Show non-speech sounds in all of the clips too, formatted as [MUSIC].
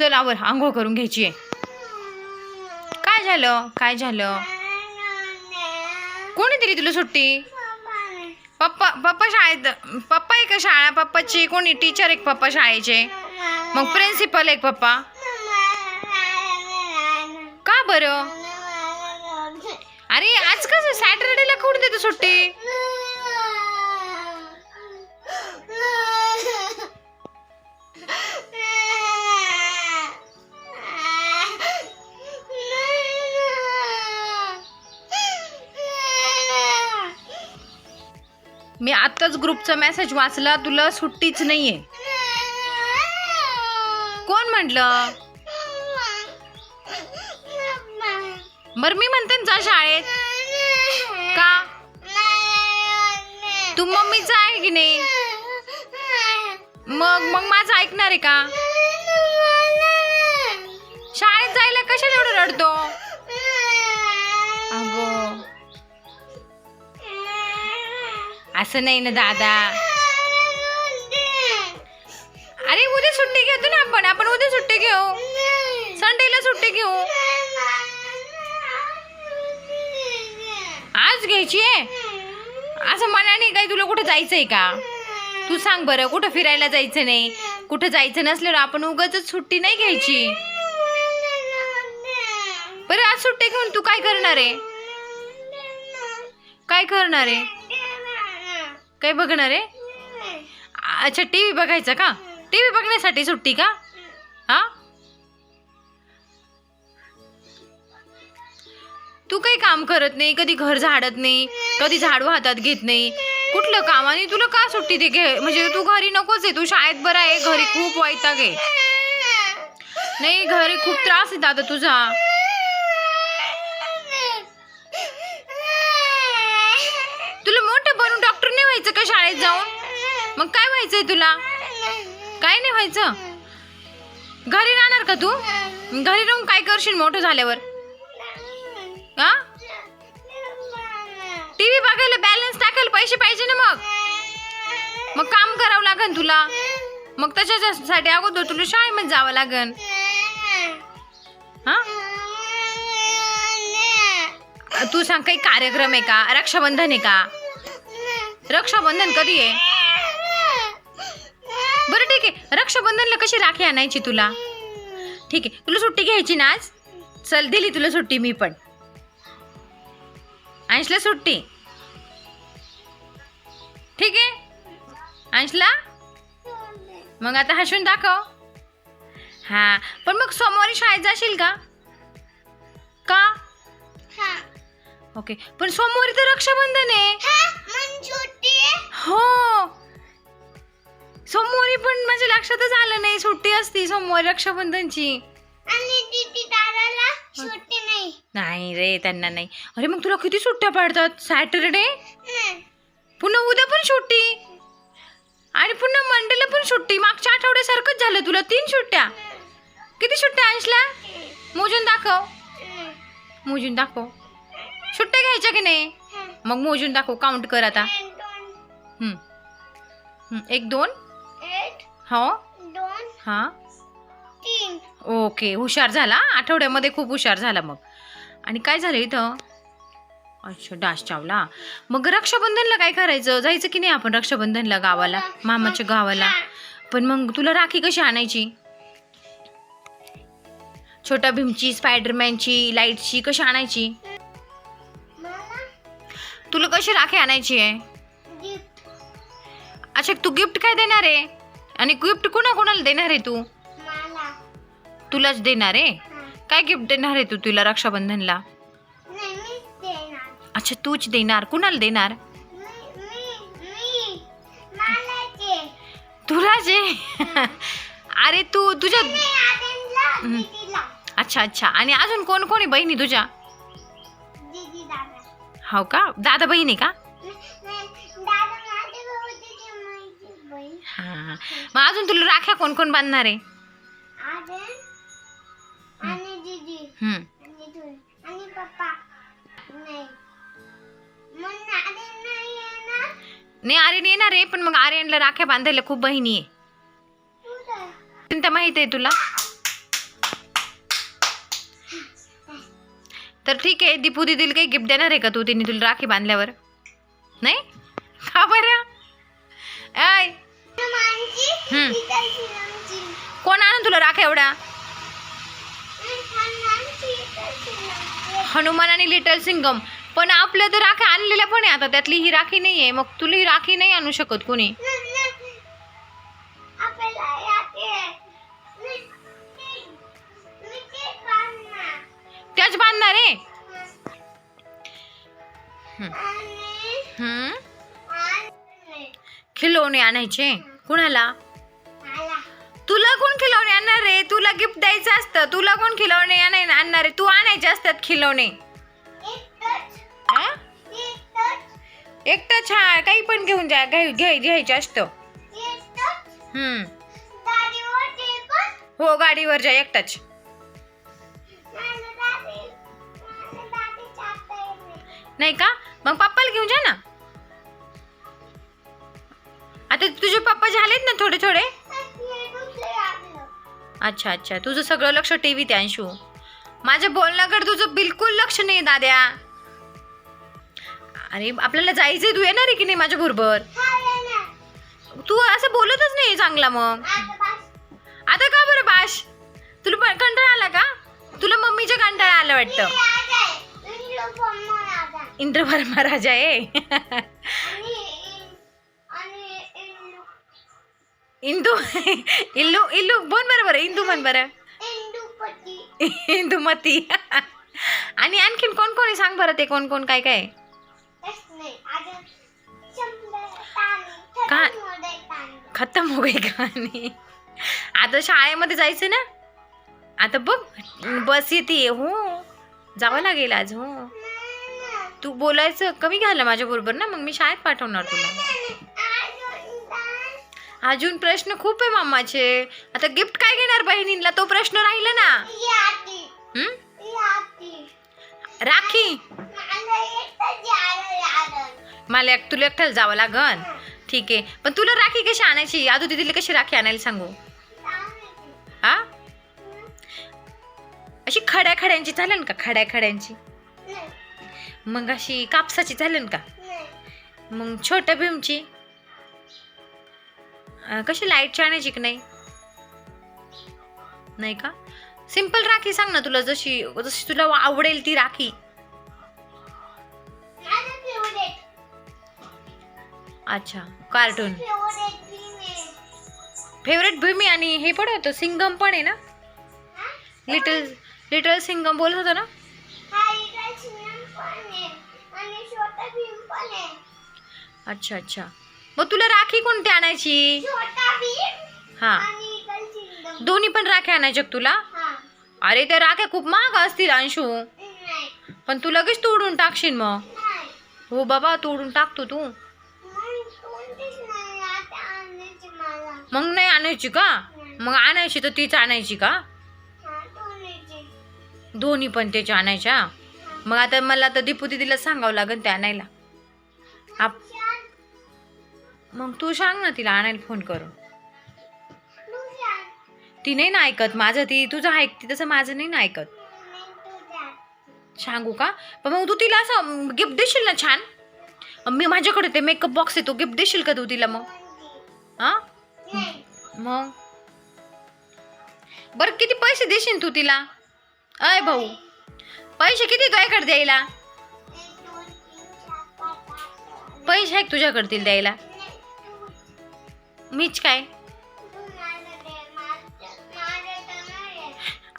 चल आवर आंघोळ करून घ्यायची आहे. काय झालं? काय झालं? कोणी दिली तुला सुट्टी? पप्पा पप्पा शाळेत पप्पा आहे का शाळा पप्पाची कोणी टीचर एक पप्पा शाळेचे? मग प्रिन्सिपल एक पप्पा? का बरं? अरे आज कसं सॅटरडेला कोण देतो सुट्टी? ग्रुपचा मेसेज वाचला तुला सुट्टीच नाहीये. कोण म्हटलं? बरं मी म्हणते ना जा शाळेत. का? तू मम्मीचं आहे की नाही? मग मग माझं ऐकणार आहे का? शाळेत जायला कशाला एवढं रडतो? अगं. असं नाही ना दादा. अरे उद्या सुट्टी घेतो ना आपण. आपण उद्या सुट्टी घेऊ. संडेला सुट्टी घेऊ. आज घ्यायची आहे? असं मनाने काही तुला कुठं जायचं आहे का? तू सांग बरं कुठं फिरायला जायचं नाही? कुठं जायचं नसल्यावर आपण उगाच सुट्टी नाही घ्यायची. बरं आज सुट्टी घेऊन तू काय करणार आहे? काय करणार आहे? काय बघणार आहे? अच्छा टी व्ही बघायचा का? टी व्ही बघण्यासाठी सुट्टी का? हा? तू काही काम करत नाही कधी घर झाडत नाही कधी झाडू हातात घेत नाही. कुठलं काम? आणि तुला का सुट्टी दे घे? म्हणजे तू घरी नकोच आहे तू शाळेत बरं आहे घरी खूप वाईट आहे. नाही घरी खूप त्रास येतात आता तुझा तुला मोठं बनून डॉक्टर नाही व्हायचं का शाळेत जाऊन मग काय व्हायचंय तुला? काय नाही व्हायचं. घरी राहणार का तू? घरी राहून काय करशील मोठं झाल्यावर? हा? टीव्ही बघायला बॅलन्स टाकायला पैसे पाहिजे ना मग? मग काम करावं लागेल तुला. मग त्याच्यासाठी अगोदर तुला शाळेमध्ये जावं लागन. हा? तू सांग काही कार्यक्रम आहे का? रक्षाबंधन आहे का? रक्षाबंधन कधी आहे? बरं ठीक आहे. रक्षाबंधनला कशी राखी आणायची तुला? ठीक आहे. तुला सुट्टी घ्यायची ना आज? चल दिली तुला सुट्टी मी पण. अंशला सुट्टी? ठीक आहे. अंशला? मग आता हसून दाखव. हा. पण मग सोमवारी शाळेत जाशील का? का? ओके. पण सोमवारी तर रक्षाबंधन आहे. हो. सोमवारी पण माझ्या लक्षातच आलं नाही. सुट्टी असती सोमवारी रक्षाबंधनची. नाही. रे त्यांना नाही. अरे मग तुला किती सुट्ट्या पडतात? सॅटरडे? पुन्हा उद्या पण सुट्टी? आणि पुन्हा मंडेला पण सुट्टी? मागच्या आठवड्यासारखंच झालं तुला तीन सुट्ट्या? किती सुट्ट्या आणशला मोजून दाखव. मोजून दाखव. सुट्ट्या घ्यायच्या की नाही? मग मोजून दाखव. काउंट कर आता. एक दोन. हो? हा? ओके हुशार झाला आठवड्यामध्ये खूप हुशार झाला मग. आणि काय झालं इथं? अच्छा डास चावला. मग रक्षाबंधनला काय करायचं? जायचं की नाही आपण रक्षाबंधनला गावाला? मामाच्या गावाला? पण मग तुला राखी कशी आणायची? छोटा भीमची स्पायडरमॅनची लाईटची कशी आणायची? तुला कशी राखी आणायची आहे? अच्छा तू गिफ्ट काय देणार आहे? आणि गिफ्ट कोणा कोणाला देणार आहे तू? तुलाच देणार आहे? काय गिफ्ट देणार आहे तू तुला रक्षाबंधनला? अच्छा तूच देणार. कुणाला देणार? तुला जे [LAUGHS] अरे तू तुझ्या अच्छा अच्छा. आणि अजून कोण कोणी बहिणी तुझ्या? हो का? दादा बहिणी का? हां. मग अजून तुला राख्या कोण कोण बांधणार आहे? नाही. आर्यन येणार. आहे पण मग आर्यनला राख्या बांधायला खूप बहिणी आहे. तू चिंता आहे तुला? तर ठीक आहे दीपू दीदीला काही गिफ्ट देणार आहे का तू? तिने तुला राखी बांधल्यावर. नाही? का बरं? तुला राख एवढा. हनुमान आणि लिटल सिंगम. पण आपल्या तर राख्या आणलेल्या पण आहे आता. त्यातली ही राखी नाही आहे मग तुला ही राखी नाही आणू शकत कोणी. त्याच बांधणार आहे? खिलोणे आणायचे. कुणाला. तुला कोण खिलवणे आणणार रे तुला गिफ्ट द्यायचं असतं. तुला कोण खिलवणे आणाय- आणणार आहे? तू आणायचे असतात खिलवणे. एकटंच- हा? एकटंच- एकटं छान काही पण घेऊन जा घ्याय घ्याय- घ्यायचं असतं. हम्म. हो गाडीवर जा एकटाच नाही. का? मग पप्पाला घेऊन जा ना. आता तुझे पप्पा झालेत ना थोडे थोडे. अच्छा अच्छा. तुझं सगळं लक्ष टीव्हीत आहे अंशू. माझ्या बोलण्याकडे तुझं बिलकुल लक्ष नाही दाद्या. अरे आपल्याला जायचंय तू येणार आहे की नाही माझ्या बरोबर. तू असं बोलतच नाही चांगला मग. आता का बरं बाश? तुला कंटाळा आला का? तुला मम्मीच्या कंटाळा आला वाटतं. इंद्रवर्मा राजा आहे. इंदू- इल्लू इल्लू बोल बरं बरं इंदू म्हण बरं. इंदुमती. आणि आणखीन कोण कोण सांग बरं ते कोण कोण काय काय? नाही. ताणी. खतम हो गई कहाणी आता शाळेमध्ये जायचं ना? आता बघ बस येते हो. जावं लागेल आज हो. तू बोलायचं कमी घालं माझ्या बरोबर ना? मग मी शाळेत पाठवणार तुला. अजून प्रश्न खूप आहे मामाचे. आता गिफ्ट काय घेणार बहिणींना तो प्रश्न राहिला ना. राखी. मला एक तुला एकट्याला जावं लागन. ठीक आहे. पण तुला राखी कशी आणायची? आदू दिदीला कशी राखी आणायला सांगू. हा? अशी खड्या खड्यांची चालेल का? खड्या खड्यांची नाही. मग अशी कापसाची चालेल का. मग छोट्या भीमची. कशी लाइट आणायची की नाही नाही का? सिंपल राखी सांग ना तुला जशी जशी तुला आवडेल ती राखी. अच्छा कार्टून फेवरेट भूमी आणि हे पण होतं सिंगम पण आहे ना? लिटल लिटल सिंगम बोलत होता ना? अच्छा अच्छा. मग तुला राखी कोणती आणायची? हा. दोन्ही पण राख्या आणायच्या तुला? हा. अरे त्या राख्या खूप महाग असतील अंशू. पण तू लगेच तोडून टाकशील मग. नाही. हो बाबा तोडून टाकतो तू. मग नाही आणायची का? मग आणायची तर तीच आणायची का. दोन्ही पण त्याच्या आणायच्या? मग आता मला तर दीपू दिदीला सांगावं लागेल ते आणायला. आप. मग तू सांग ना तिला आणायला फोन करून. ती नाही ना ऐकत माझं ती तुझं ऐकते तसं माझं नाही ना ऐकत. सांगू का पण मग तू तिला असं गिफ्ट देशील ना छान मी माझ्याकडे ते मेकअप बॉक्स आहे तो गिफ्ट देशील का तू तिला मग? हा. मग बरं किती पैसे देशील तू तिला अय भाऊ पैसे किती तुझ्याकडे द्यायला पैसे आहेत तुझ्याकडे तिला द्यायला मीच काय.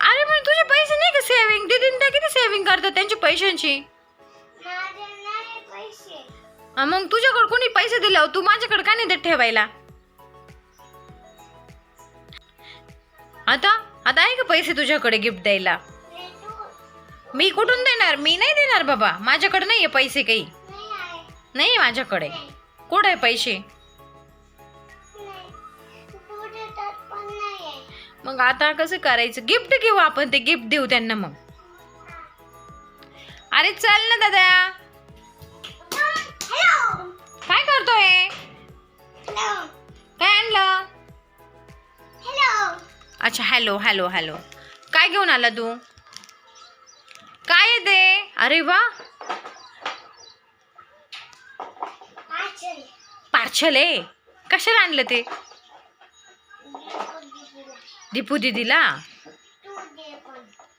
अरे पण तुझे पैसे नाही का सेव्हिंग दीदीन त्या किती सेव्हिंग करतात त्यांची पैशांची? मग तुझ्याकडे कोणी पैसे दिले तू माझ्याकडे का नाही देत ठेवायला? आता आता आहे का पैसे तुझ्याकडे गिफ्ट द्यायला? मी कुठून देणार? मी नाही देणार बाबा. माझ्याकडे नाही आहे पैसे काही. नाही माझ्याकडे. कुठं आहे पैसे? मग आता कसं करायचं? गिफ्ट घेऊ आपण ते गिफ्ट देऊ त्यांना मग. अरे चल ना दादा. हॅलो काय करतोय? हॅलो काय आणलं? अच्छा हॅलो हॅलो हॅलो काय घेऊन आला तू? काय आहे ते? अरे वा. पार्सल आहे. कशाला आणलं ते? दीपू दिदीला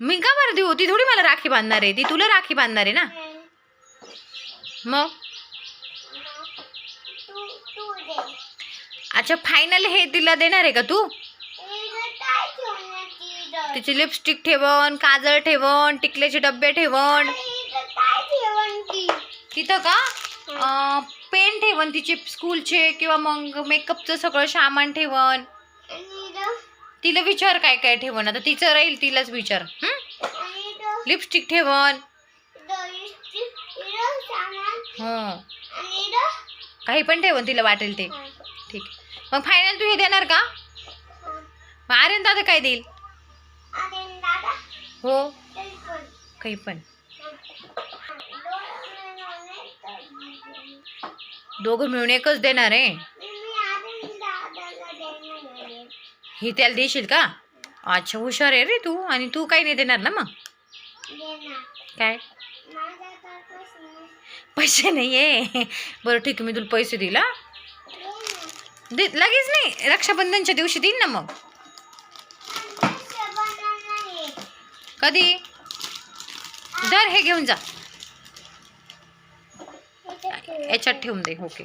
मी का बरं देऊ ती थोडी मला राखी बांधणार आहे ती तुला राखी बांधणार आहे ना. मग अच्छा फायनल हे तिला देणार आहे का तू? तिची लिपस्टिक ठेवण काजळ ठेवण टिकल्याचे डब्बे ठेवण? तिथं का पेन ठेवण तिचे स्कूलचे किंवा मग मेकअपचं सगळं सामान ठेवण? तिला विचार काय काय ठेवण. आता तिचं राहील तिलाच विचार. लिपस्टिक ठेवण. हो. काही पण ठेवण तिला वाटेल ते. ठीक. आहे मग फायनल तू हे देणार का? मग आर्यन दादा काय देईल? हो. काही पण. दोघं मिळून एकच देणार आहे मी आधी दादाला देणार आहे. हे त्याला देशील का? अच्छा हुशार आहे रे तू. आणि तू काही नाही देणार ना मग. काय? पैसे नाही. आहे बरं ठीक आहे मी तुला पैसे दिला. दे लगेच नाही. रक्षाबंधनच्या दिवशी देईन ना मग. कधी? दर हे घेऊन जा. याच्यात ठेवून दे ओके.